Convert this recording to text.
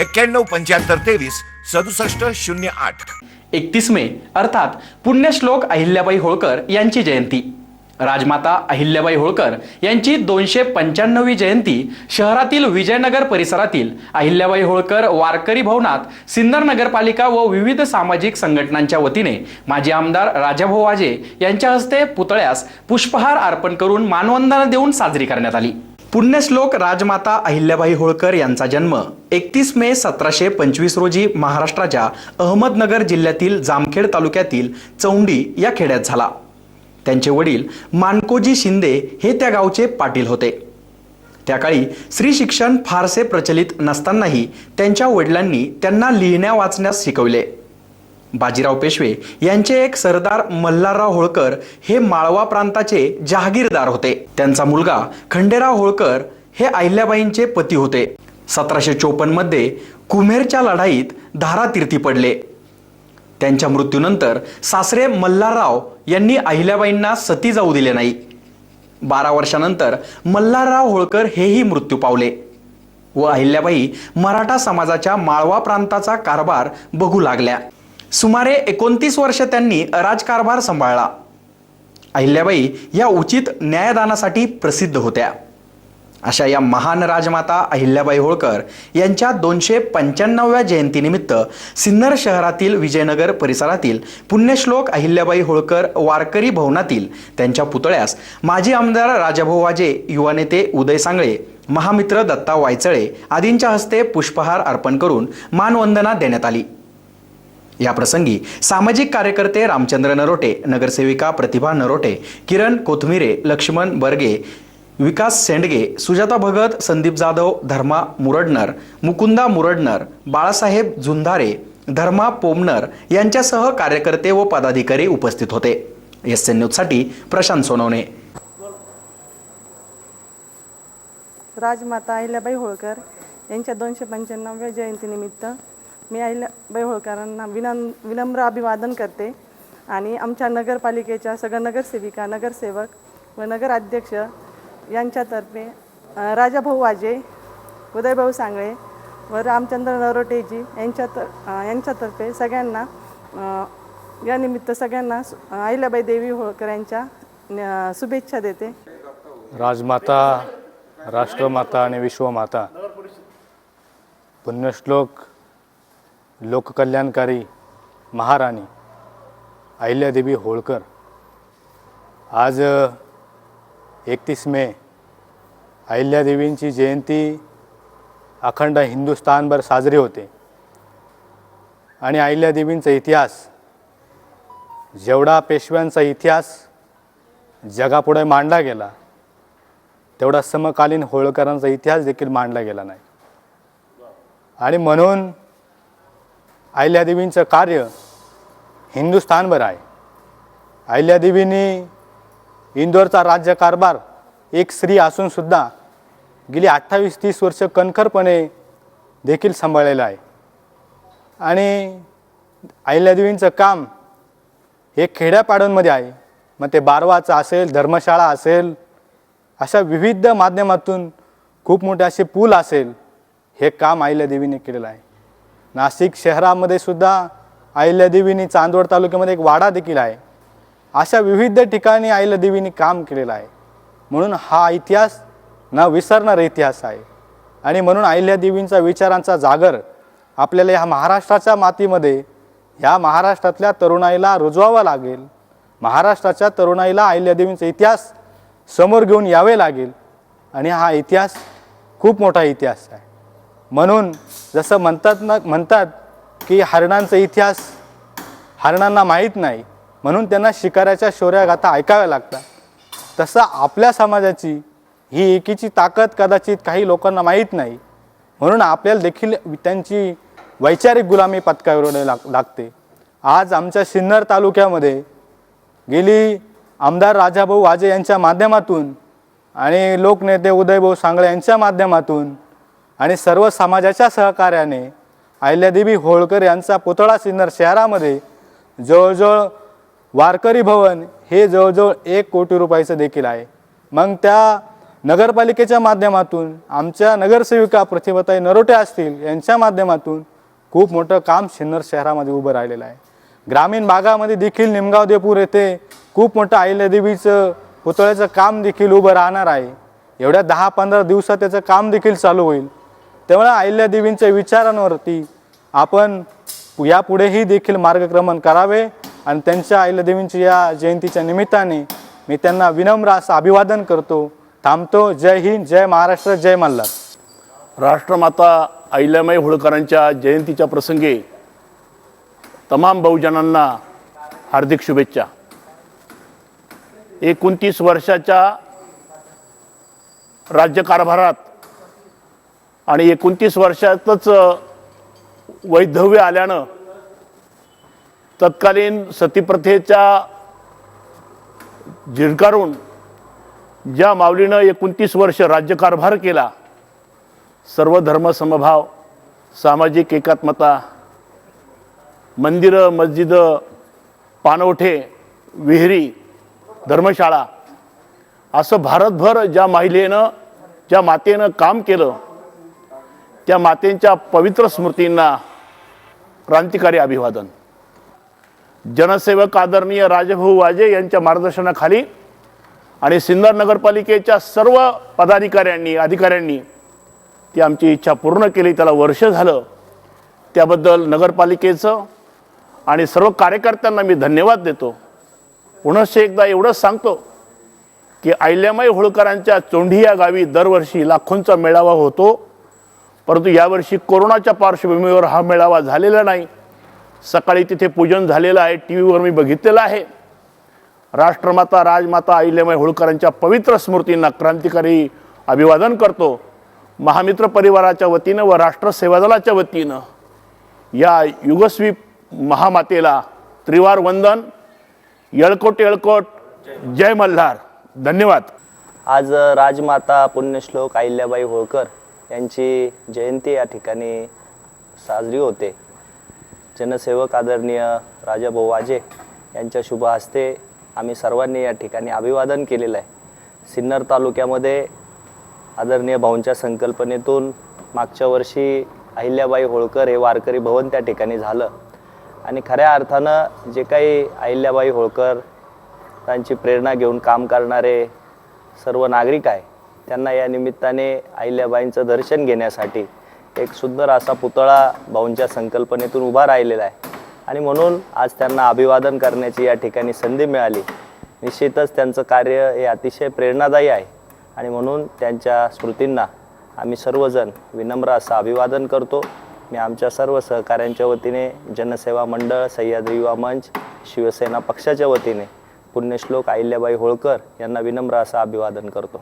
एक्क्याण्णव पंच्याहत्तर तेवीस सदुसष्ट शून्य आठ. एकतीस मे अर्थात पुण्यश्लोक अहिल्याबाई होळकर यांची जयंती. राजमाता अहिल्याबाई होळकर यांची दोनशे पंच्याण्णवी जयंती शहरातील विजयनगर परिसरातील अहिल्याबाई होळकर वारकरी भवनात सिन्नर नगरपालिका व विविध सामाजिक संघटनांच्या वतीने माजी आमदार राजाभाऊ वाजे यांच्या हस्ते पुतळ्यास पुष्पहार अर्पण करून मानवंदना देऊन साजरी करण्यात आली. पुण्यश्लोक राजमाता अहिल्याबाई होळकर यांचा जन्म एकतीस मे सतराशे पंचवीस रोजी महाराष्ट्राच्या अहमदनगर जिल्ह्यातील जामखेड तालुक्यातील चौंडी या खेड्यात झाला. त्यांचे वडील मानकोजी शिंदे हे त्या गावचे पाटील होते. त्या काळी स्त्री शिक्षण फारसे प्रचलित नसतानाही त्यांच्या वडिलांनी त्यांना लिहिण्या वाचण्यास शिकवले. बाजीराव पेशवे यांचे एक सरदार मल्हारराव होळकर हे माळवा प्रांताचे जहागीरदार होते. त्यांचा मुलगा खंडेराव होळकर हे अहिल्याबाईंचे पती होते. सतराशे चोपन्नमध्ये कुमेरच्या लढाईत धारातीर्थी पडले. त्यांच्या मृत्यूनंतर सासरे मल्हारराव यांनी अहिल्याबाईंना सती जाऊ दिले नाही. बारा वर्षानंतर मल्हारराव होळकर हेही मृत्यू पावले व अहिल्याबाई मराठा समाजाच्या माळवा प्रांताचा कारभार बघू लागल्या. सुमारे एकोणतीस वर्ष त्यांनी राजकारभार सांभाळला. अहिल्याबाई या उचित न्यायदानासाठी प्रसिद्ध होत्या. अशा या महान राजमाता अहिल्याबाई होळकर यांच्या दोनशे पंच्याण्णव्या जयंतीनिमित्त सिन्नर शहरातील विजयनगर परिसरातील पुण्यश्लोक अहिल्याबाई होळकर वारकरी भवनातील त्यांच्या पुतळ्यास माजी आमदार राजाभाऊ वाजे युवा नेते उदय सांगळे महामित्र दत्ता वायचळे आदींच्या हस्ते पुष्पहार अर्पण करून मानवंदना देण्यात आली. या प्रसंगी सामाजिक कार्यकर्ते रामचंद्र नरोटे नगरसेविका प्रतिभा नरोटे किरण कोथमिरे लक्ष्मण बर्गे विकास सेंडगे सुजाता भगत संदीप जाधव धर्मा मुरडनर मुकुंदा मुरडनर बाळासाहेब झुंधारे धर्मा पोमनर यांच्यासह कार्यकर्ते व पदाधिकारी उपस्थित होते. एस एन न्यूजसाठी प्रशांत सोनवणे. राजमाता अहिल्याबाई होळकर यांच्या दोनशे पंच्याण्णव्या जयंतीनिमित्त मी अहिल्याबाई होळकरांना विनम विनम्र अभिवादन करते. आणि आमच्या नगरपालिकेच्या सगळ्या नगरसेविका नगरसेवक व नगराध्यक्ष यांच्यातर्फे राजाभाऊ वाजे उदयभाऊ सांगळे व रामचंद्र नरोटेजी यांच्यात यांच्यातर्फे सगळ्यांना यानिमित्त या निमित्त सगळ्यांना अहिल्याबाई देवी होळकर यांच्या शुभेच्छा देते. राजमाता राष्ट्रमाता आणि विश्वमाता. पुण्यश्लोक लोककल्याणकारी महाराणी अहिल्यादेवी होळकर. आज एकतीस मे अहिल्यादेवींची जयंती अखंड हिंदुस्थानभर साजरी होते. आणि अहिल्यादेवींचा इतिहास जेवढा पेशव्यांचा इतिहास जगापुढे मांडला गेला तेवढा समकालीन होळकरांचा इतिहास देखील मांडला गेला नाही. आणि म्हणून अहिल्यादेवींचं कार्य हिंदुस्थानभर आहे. अहिल्यादेवींनी इंदोरचा राज्यकारभार एक स्त्री असूनसुद्धा गेली अठ्ठावीस तीस वर्ष कणखरपणे देखील सांभाळलेलं आहे. आणि अहिल्यादेवींचं काम हे खेड्यापाड्यांमध्ये आहे. मग ते बारवाचं असेल धर्मशाळा असेल अशा विविध माध्यमातून खूप मोठे असे पूल असेल हे काम अहिल्यादेवीने केलेलं आहे. नाशिक शहरामध्ये सुद्धा अहिल्यादेवीनी चांदवड तालुक्यामध्ये एक वाडा देखील आहे. अशा विविध ठिकाणी अहिल्यादेवीनी काम केलेलं आहे. म्हणून हा इतिहास न विसरणारा इतिहास आहे. आणि म्हणून अहिल्यादेवींचा विचारांचा जागर आपल्याला ह्या महाराष्ट्राच्या मातीमध्ये ह्या महाराष्ट्रातल्या तरुणाईला रुजवावा लागेल. महाराष्ट्राच्या तरुणाईला अहिल्यादेवींचा इतिहास समोर घेऊन यावे लागेल. आणि हा इतिहास खूप मोठा इतिहास आहे. म्हणून जसं म्हणतात ना म्हणतात की हरणांचा इतिहास हरणांना माहीत नाही म्हणून त्यांना शिकाऱ्याच्या शौर्यगाथा ऐकाव्या लागतात. तसं आपल्या समाजाची ही एकीची ताकद कदाचित काही लोकांना माहीत नाही म्हणून आपल्याला देखील त्यांची वैचारिक गुलामी पत्कावरून लाग लागते. आज आमच्या सिन्नर तालुक्यामध्ये गेली आमदार राजाभाऊ वाजे यांच्या माध्यमातून आणि लोकनेते उदयभाऊ सांगळे यांच्या माध्यमातून आणि सर्व समाजाच्या सहकार्याने अहिल्यादेवी होळकर यांचा पुतळा सिन्नर शहरामध्ये जवळजवळ वारकरी भवन हे जवळजवळ एक कोटी रुपयाचं देखील आहे. मग त्या नगरपालिकेच्या माध्यमातून आमच्या नगरसेविका प्रतिभाताई नरोटे असतील यांच्या माध्यमातून खूप मोठं काम सिन्नर शहरामध्ये उभं राहिलेलं आहे. ग्रामीण भागामध्ये देखील निमगाव देपूर येथे खूप मोठं अहिल्यादेवीचं पुतळ्याचं काम देखील उभं राहणार आहे. एवढ्या दहा पंधरा दिवसात त्याचं काम देखील चालू होईल. त्यामुळे अहिल्यादेवींच्या विचारांवरती आपण यापुढेही देखील मार्गक्रमण करावे आणि त्यांच्या अहिल्यादेवींच्या या जयंतीच्या निमित्ताने मी त्यांना विनम्र असं अभिवादन करतो. थांबतो. जय हिंद. जय महाराष्ट्र. जय मल्हार. राष्ट्रमाता अहिल्यामाई होळकरांच्या जयंतीच्या प्रसंगी तमाम बहुजनांना हार्दिक शुभेच्छा. एकोणतीस वर्षाच्या राज्यकारभारात आणि एकोणतीस वर्षातच वैधव्य आल्यानं तत्कालीन सतीप्रथेच्या झिरकारून ज्या माऊलीनं एकोणतीस वर्ष राज्यकारभार केला सर्व धर्मसमभाव सामाजिक एकात्मता मंदिरं मस्जिदं पानवठे विहिरी धर्मशाळा असं भारतभर ज्या महिलेनं ज्या मातेनं काम केलं त्या मातेंच्या पवित्र स्मृतींना क्रांतिकारी अभिवादन. जनसेवक आदरणीय राजभाऊ वाजे यांच्या मार्गदर्शनाखाली आणि सिन्नर नगरपालिकेच्या सर्व पदाधिकाऱ्यांनी अधिकाऱ्यांनी ती आमची इच्छा पूर्ण केली. त्याला वर्ष झालं. त्याबद्दल नगरपालिकेचं आणि सर्व कार्यकर्त्यांना मी धन्यवाद देतो. पुनश्च एकदा एवढंच सांगतो की अहिल्यामाई होळकरांच्या चोंढी या गावी दरवर्षी लाखोंचा मेळावा होतो. परंतु यावर्षी कोरोनाच्या पार्श्वभूमीवर हा मेळावा झालेला नाही. सकाळी तिथे पूजन झालेलं आहे टी व्हीवर मी बघितलेलं आहे. राष्ट्रमाता राजमाता अहिल्यामाई होळकरांच्या पवित्र स्मृतींना क्रांतिकारी अभिवादन करतो. महामित्र परिवाराच्या वतीनं व राष्ट्र सेवा दलाच्या वतीनं या युगस्वी महामातेला त्रिवार वंदन. येळकोट येळकोट. जय मल्हार. धन्यवाद. आज राजमाता पुण्यश्लोक अहिल्याबाई होळकर यांची जयंती या ठिकाणी साजरी होते. जनसेवक आदरणीय राजाभाऊ वाजे यांच्या शुभ हस्ते आम्ही सर्वांनी या ठिकाणी अभिवादन केलेलं आहे. सिन्नर तालुक्यामध्ये आदरणीय भाऊंच्या संकल्पनेतून मागच्या वर्षी अहिल्याबाई होळकर हे वारकरी भवन त्या ठिकाणी झालं. आणि खऱ्या अर्थानं जे काही अहिल्याबाई होळकर त्यांची प्रेरणा घेऊन काम करणारे सर्व नागरिक आहे त्यांना या निमित्ताने अहिल्याबाईंचं दर्शन घेण्यासाठी एक सुंदर असा पुतळा भाऊंच्या संकल्पनेतून उभा राहिलेला आहे. आणि म्हणून आज त्यांना अभिवादन करण्याची या ठिकाणी संधी मिळाली. निश्चितच त्यांचं कार्य हे अतिशय प्रेरणादायी आहे. आणि म्हणून त्यांच्या स्मृतींना आम्ही सर्वजण विनम्र असं अभिवादन करतो. मी आमच्या सर्व सहकाऱ्यांच्या वतीने जनसेवा मंडळ सह्याद्री युवा मंच शिवसेना पक्षाच्या वतीने पुण्यश्लोक अहिल्याबाई होळकर यांना विनम्र असं अभिवादन करतो.